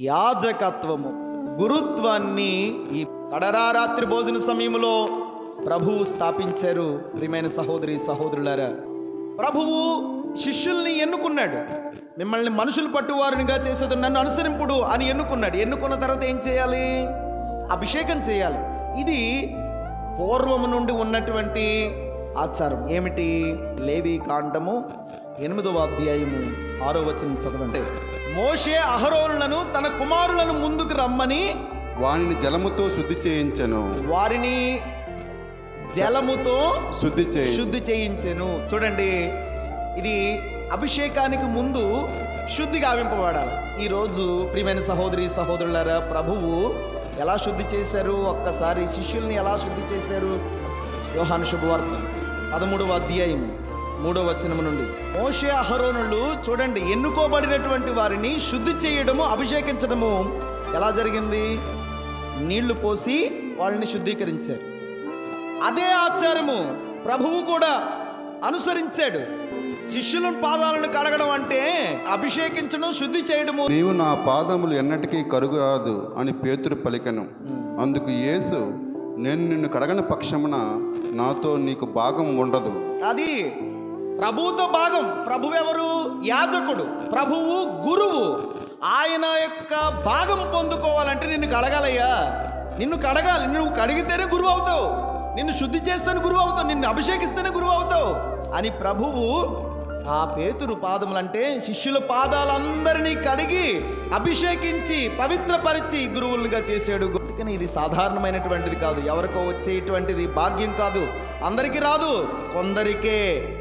యాజకత్వము. గురుత్వాన్ని ఈ కడరారాత్రి భోజన సమయంలో ప్రభువు స్థాపించారు. ప్రియమైన సహోదరి సహోదరులారా ప్రభువు శిష్యుల్ని ఎన్నుకున్నాడు. మిమ్మల్ని మనుషులు పట్టువారునిగా చేసేది నన్ను అనుసరింపుడు అని ఎన్నుకున్నాడు. ఎన్నుకున్న తర్వాత ఏం చేయాలి? అభిషేకం చేయాలి. ఇది పూర్వము నుండి ఉన్నటువంటి ఆచారం. ఏమిటి? లేవి కాండము ఎనిమిదవ అధ్యాయము ఆరో వచనం చదవండి. మోషే అహరోనులను తన కుమారులను ముందుకు రమ్మని వానిని జలముతో శుద్ధి చేయించెను. వారిని జలముతో శుద్ధి చేయి. శుద్ధి చేయించెను. చూడండి ఇది అభిషేకానికి ముందు శుద్ధి గావింపబడాలి ఈరోజు ప్రియమైన సహోదరి సహోదరులారా ప్రభువు ఎలా శుద్ధి చేశారు? ఒక్కసారి శిష్యుల్ని ఎలా శుద్ధి చేశారు? యోహాను శుభవార్త పదమూడవ అధ్యాయం మూడవ వచనము నుండి. మోషే అహరోనులు చూడండి ఎన్నుకోబడినటువంటి వారిని శుద్ధి చేయడము అభిషేకించడము. ఎలా జరిగింది? నీళ్ళు పోసి వాళ్ళని శుద్ధీకరించారు. అదే ఆచారము ప్రభువు కూడా అనుసరించాడు. శిష్యుల పాదాలను కడగడం అంటే అభిషేకించడం శుద్ధి చేయడము. నీవు నా పాదములు ఎన్నటికీ కరుగురాదు అని పేతురు పలికెను. అందుకు యేసు నేను నిన్ను కడగని పక్షమున నాతో నీకు భాగం ఉండదు. అది ప్రభువుతో భాగం. ప్రభు ఎవరు? యాజకుడు. ప్రభువు గురువు. ఆయన యొక్క భాగం పొందుకోవాలంటే నిన్ను కడగాలయ్యా. నిన్ను కడగాలి. నువ్వు కడిగితేనే గురువు అవుతావు. నిన్ను శుద్ధి చేస్తేనే గురువు అవుతావు. నిన్ను అభిషేకిస్తేనే గురువు అవుతావు. అని ప్రభువు ఆ పేతురు పాదములంటే శిష్యుల పాదాలందరినీ కడిగి అభిషేకించి పవిత్రపరిచి గురువులుగా చేసాడు కానీ ఇది సాధారణమైనటువంటిది కాదు. ఎవరికో వచ్చేటువంటిది భాగ్యం కాదు. అందరికీ రాదు. కొందరికే.